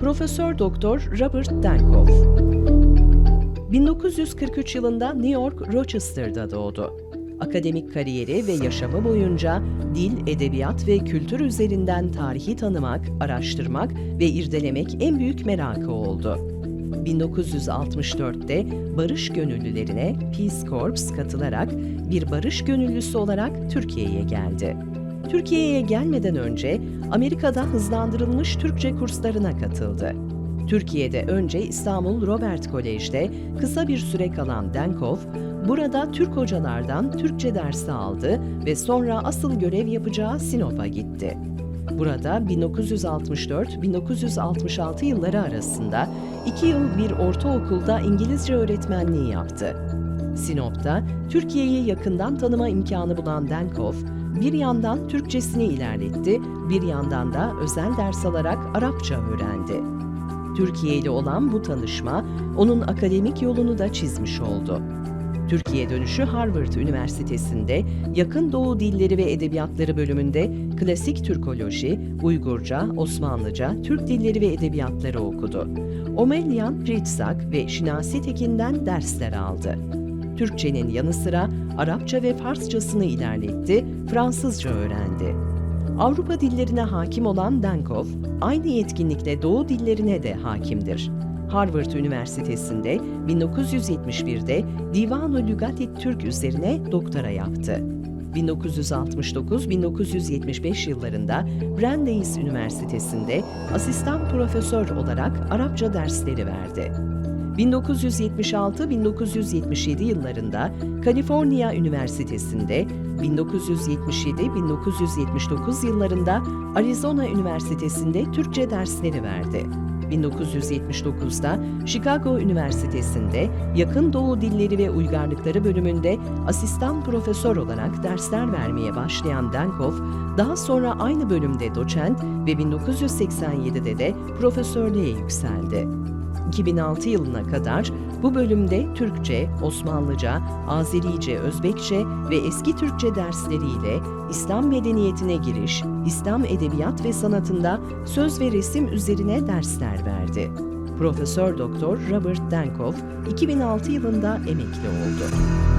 Profesör Doktor Robert Dankoff 1943 yılında New York, Rochester'da doğdu. Akademik kariyeri ve yaşamı boyunca dil, edebiyat ve kültür üzerinden tarihi tanımak, araştırmak ve irdelemek en büyük merakı oldu. 1964'te barış gönüllülerine Peace Corps katılarak bir barış gönüllüsü olarak Türkiye'ye geldi. Türkiye'ye gelmeden önce Amerika'da hızlandırılmış Türkçe kurslarına katıldı. Türkiye'de önce İstanbul Robert Kolej'de kısa bir süre kalan Denkoff, burada Türk hocalardan Türkçe dersi aldı ve sonra asıl görev yapacağı Sinop'a gitti. Burada 1964-1966 yılları arasında iki yıl bir ortaokulda İngilizce öğretmenliği yaptı. Sinop'ta Türkiye'yi yakından tanıma imkanı bulan Denkoff, bir yandan Türkçesini ilerletti, bir yandan da özel ders alarak Arapça öğrendi. Türkiye ile olan bu tanışma onun akademik yolunu da çizmiş oldu. Türkiye dönüşü Harvard Üniversitesi'nde Yakın Doğu Dilleri ve Edebiyatları bölümünde klasik Türkoloji, Uygurca, Osmanlıca, Türk Dilleri ve Edebiyatları okudu. Omelyan Pritsak ve Şinasi Tekin'den dersler aldı. Türkçenin yanı sıra Arapça ve Farsçasını ilerletti, Fransızca öğrendi. Avrupa dillerine hakim olan Denkoff, aynı yetkinlikle Doğu dillerine de hakimdir. Harvard Üniversitesi'nde 1971'de Divan-ı Lügat-i Türk üzerine doktora yaptı. 1969-1975 yıllarında Brandeis Üniversitesi'nde asistan profesör olarak Arapça dersleri verdi. 1976-1977 yıllarında Kaliforniya Üniversitesi'nde, 1977-1979 yıllarında Arizona Üniversitesi'nde Türkçe dersleri verdi. 1979'da Chicago Üniversitesi'nde Yakın Doğu Dilleri ve Uygarlıkları bölümünde asistan profesör olarak dersler vermeye başlayan Denkoff, daha sonra aynı bölümde doçent ve 1987'de de profesörlüğe yükseldi. 2006 yılına kadar bu bölümde Türkçe, Osmanlıca, Azerice, Özbekçe ve eski Türkçe dersleriyle İslam medeniyetine giriş, İslam edebiyat ve sanatında söz ve resim üzerine dersler verdi. Profesör Doktor Robert Denkoff 2006 yılında emekli oldu.